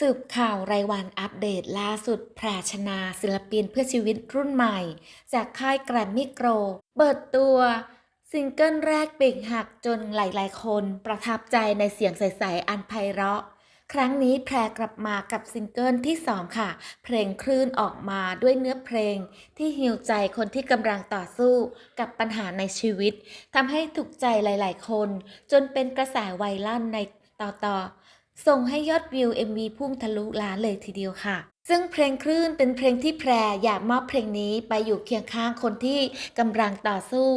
สืบข่าวรายวันอัปเดตล่าสุดแพรชนาศิลปินเพื่อชีวิตรุ่นใหม่ จากค่ายแกรมมี่โกร เปิดตัว ซิงเกิลแรกปีกหักจนหลาย ๆ คนประทับใจในเสียงใส ๆ อันไพเราะ ครั้งนี้แพรกลับมากับซิงเกิลที่ 2 ค่ะ เพลงคลื่นออกมาด้วยเนื้อเพลง ที่ฮิวใจคนที่กำลังต่อสู้กับปัญหาในชีวิตทำให้ถูกใจหลาย ๆ คน จนเป็นกระแสไวรัลในต่อๆ ส่งให้ยอดวิว MV พุ่งทะลุล้านเลยทีเดียวค่ะ ซึ่งเพลงคลื่นเป็นเพลงที่แพรอยากมอบเพลงนี้ไปอยู่เคียงข้างคนที่กำลังต่อสู้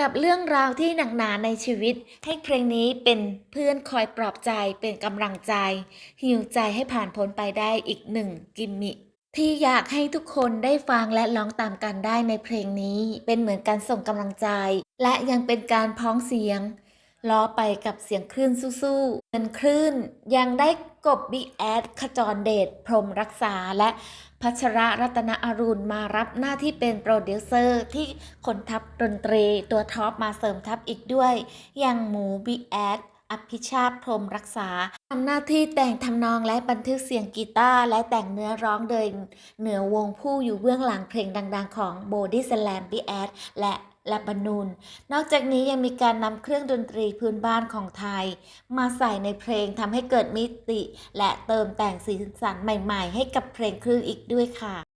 กับเรื่องราวที่หนักหนาในชีวิต ให้เพลงนี้เป็นเพื่อนคอยปลอบใจเป็นกำลังใจฮิวใจให้ผ่านพ้นไปได้อีกหนึ่งกิมมิคที่อยากให้ทุกคนได้ฟังและร้องตามกันได้ในเพลงนี้ เป็นเหมือนการส่งกำลังใจ และยังเป็นการพ้องเสียง ล้อไปกับเสียงคลื่นสู้ๆเป็นคลื่นยังได้กบบิ๊กแอดขจรเดชพรหมรักษาและพัชระรัตนอรุณมารับหน้าที่เป็นโปรดิวเซอร์ที่คนทับดนตรีตัวท็อปมาเสริมทัพอีกด้วย อย่างหมูบิ๊กแอดอภิชาติพรหมรักษาทำหน้าที่แต่งทำนองและบันทึกเสียงกีตาร์และแต่งเนื้อร้องโดยเหนือวงผู้อยู่เบื้องหลังเพลงดัง ๆ ของโบดี้สแลมบิ๊กแอดและ และบานูน นอกจากนี้ยังมีการนำเครื่องดนตรีพื้นบ้านของไทย มาใส่ในเพลงทำให้เกิดมิติ และเติมแต่งสีสันใหม่ ๆ ให้กับเพลงคลื่นอีกด้วยค่ะ